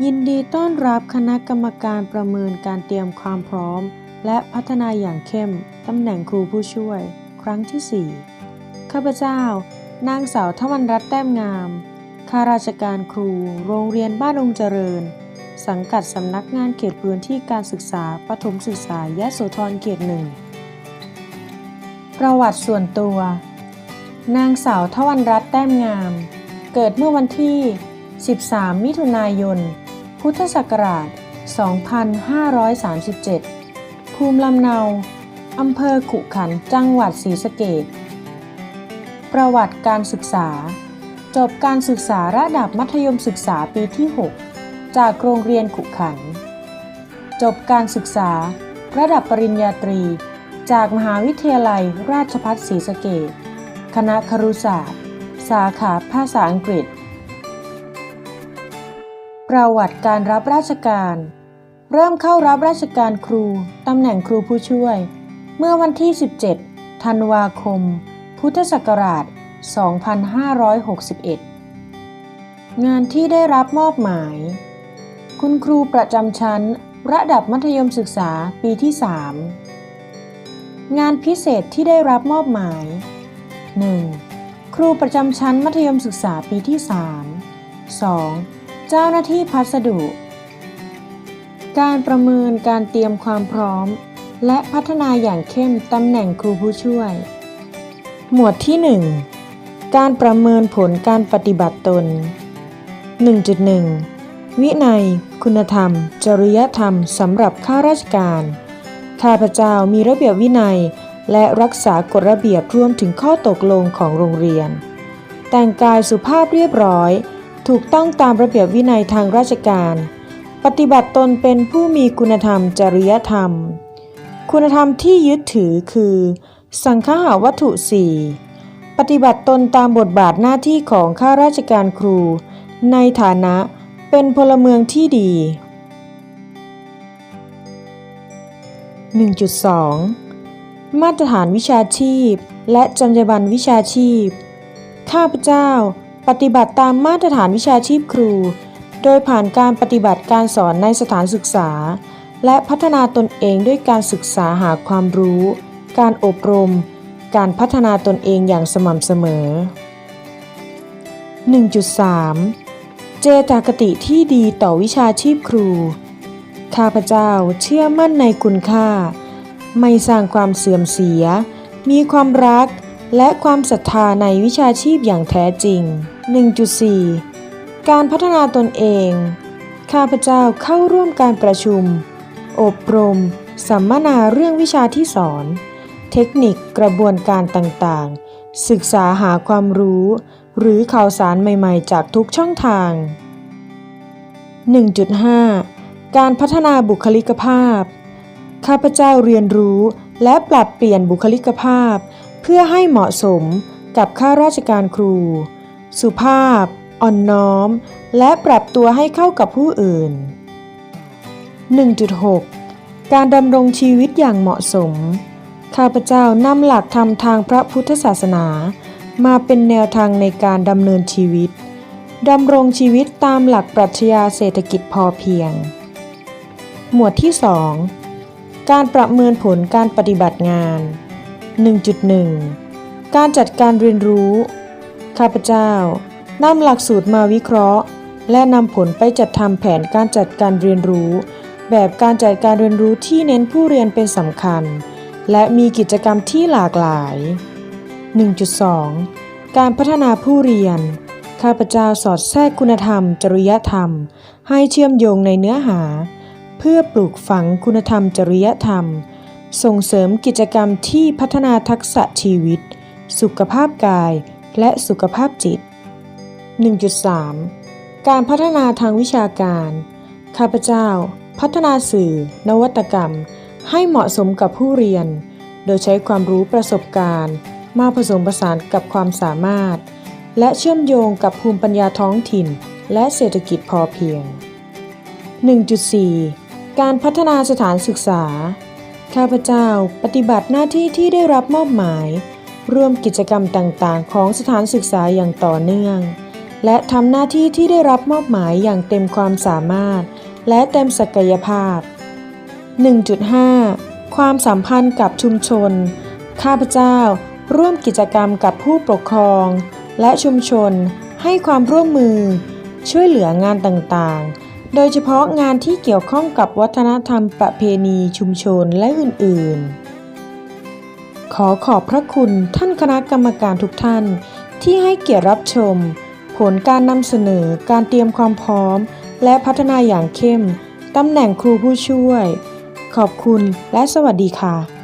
ยินดีต้อนรับคณะกรรมการประเมินการเตรียมความพร้อม และพัฒนาอย่างเข้ม ตำแหน่งครูผู้ช่วย ครั้งที่ 4 ข้าพเจ้า นางสาวทวันรัตน์แต้มงาม ข้าราชการครู โรงเรียนบ้านองเจริญ สังกัดสำนักงานเขตพื้นที่การศึกษาประถมศึกษายะโสธรเขตหนึ่ง ประวัติส่วนตัว นางสาวทวันรัตน์แต้มงาม เกิดเมื่อวันที่ 13 มิถุนายน พุทธศักราช 2537 ภูมิลำเนา อำเภอขุขันธ์จังหวัดศรีสะเกษประวัติการศึกษา จบการศึกษาระดับมัธยมศึกษาปีที่ 6 จากโรงเรียนขุขันธ์จบการศึกษาระดับปริญญาตรี จากมหาวิทยาลัยราชภัฏศรีสะเกษคณะครุศาสตร์ สาขาภาษาอังกฤษ ประวัติการรับราชการ เริ่มเข้ารับราชการครู ตำแหน่งครูผู้ช่วย เมื่อวันที่ 17 ธันวาคม พุทธศักราช 2561 งานที่ได้รับมอบหมาย คุณครูประจำชั้น ระดับมัธยมศึกษาปีที่ 3 งานพิเศษที่ได้รับมอบหมาย 1. ครูประจำชั้นมัธยมศึกษาปีที่ 3 2. เจ้าหน้าที่พัสดุ การประเมินการเตรียมความพร้อม และพัฒนาอย่างเข้มตำแหน่งครูผู้ช่วย หมวดที่ 1 การประเมินผลการปฏิบัติตน 1.1 วินัย คุณธรรม จริยธรรมสำหรับข้าราชการ ข้าพเจ้ามีระเบียบวินัย และรักษากฎระเบียบรวมถึงข้อตกลงของโรงเรียน แต่งกายสุภาพเรียบร้อย ถูกต้องตามระเบียบวินัยทางราชการ ปฏิบัติตนเป็นผู้มีคุณธรรมจริยธรรม คุณธรรมที่ยึดถือคือ สังฆาวัตถุสี่ปฏิบัติตนตามบทบาทหน้าที่ของข้าราชการครู ในฐานะเป็นพลเมืองที่ดี 1.2 มาตรฐานวิชาชีพ และจรรยาบรรณวิชาชีพ ข้าพเจ้า ปฏิบัติตามมาตรฐานวิชาชีพครู โดยผ่านการปฏิบัติการสอนในสถานศึกษา และพัฒนาตนเองด้วยการศึกษาหาความรู้ การอบรม การพัฒนาตนเองอย่างสม่ำเสมอ 1.3 เจตากติที่ดีต่อวิชาชีพครู ข้าพเจ้าเชื่อมั่นในคุณค่า ไม่สร้างความเสื่อมเสีย มีความรักและความศรัทธาในวิชาชีพอย่างแท้จริง 1.4 การพัฒนาตนเอง ข้าพเจ้าเข้าร่วมการประชุม อบรม สัมมนาเรื่องวิชาที่สอน เทคนิคกระบวนการต่างๆ ศึกษาหาความรู้ หรือข่าวสารใหม่ๆ จากทุกช่องทาง 1.5 การพัฒนาบุคลิกภาพ ข้าพเจ้าเรียนรู้และปรับเปลี่ยนบุคลิกภาพ เพื่อให้เหมาะสมกับข้าราชการครู สุภาพ อ่อนน้อม และปรับตัวให้เข้ากับผู้อื่น 1.6 การดำรงชีวิตอย่างเหมาะสม ข้าพเจ้านำหลักธรรมทางพระพุทธศาสนา มาเป็นแนวทางในการดำเนินชีวิตดำรงชีวิตตามหลักปรัชญาเศรษฐกิจพอเพียง หมวดที่ 2 การประเมินผลการปฏิบัติงาน 1.1 การจัดการเรียนรู้ ข้าพเจ้านำหลักสูตรมาวิเคราะห์ และนำผลไปจัดทำแผนการจัดการเรียนรู้ แบบการจัดการเรียนรู้ที่เน้นผู้เรียนเป็นสำคัญ และมีกิจกรรมที่หลากหลาย 1.2 การพัฒนาผู้เรียน ข้าพเจ้าสอดแทรกคุณธรรม จริยธรรม ให้เชื่อมโยงในเนื้อหา เพื่อปลูกฝังคุณธรรม จริยธรรม ส่งเสริมกิจกรรมที่พัฒนาทักษะชีวิต สุขภาพกาย และสุขภาพจิต 1.3 การพัฒนาทางวิชาการ ข้าพเจ้า พัฒนาสื่อ นวัตกรรม ให้เหมาะสมกับผู้เรียน โดยใช้ความรู้ประสบการณ์ มาผสมผสานกับความสามารถ และเชื่อมโยงกับภูมิปัญญาท้องถิ่น และเศรษฐกิจพอเพียง 1.4 การพัฒนาสถานศึกษา ข้าพเจ้าปฏิบัติหน้าที่ที่ได้รับมอบหมาย ร่วมกิจกรรมต่างๆ ของสถานศึกษาอย่างต่อเนื่อง และทำหน้าที่ที่ได้รับมอบหมายอย่างเต็มความสามารถ และเต็มศักยภาพ 1.5 ความสัมพันธ์กับชุมชน ข้าพเจ้า ร่วมกิจกรรมกับผู้ปกครอง และชุมชน ให้ความร่วมมือ ช่วยเหลืองานต่างๆ โดยเฉพาะงานที่เกี่ยวข้องกับวัฒนธรรมประเพณีชุมชนและอื่นๆ ขอขอบพระคุณท่านคณะกรรมการทุกท่าน ที่ให้เกียรติรับชม ผลการนำเสนอการเตรียมความพร้อม และพัฒนาอย่างเข้มตำแหน่งครูผู้ช่วย ขอบคุณและสวัสดีค่ะ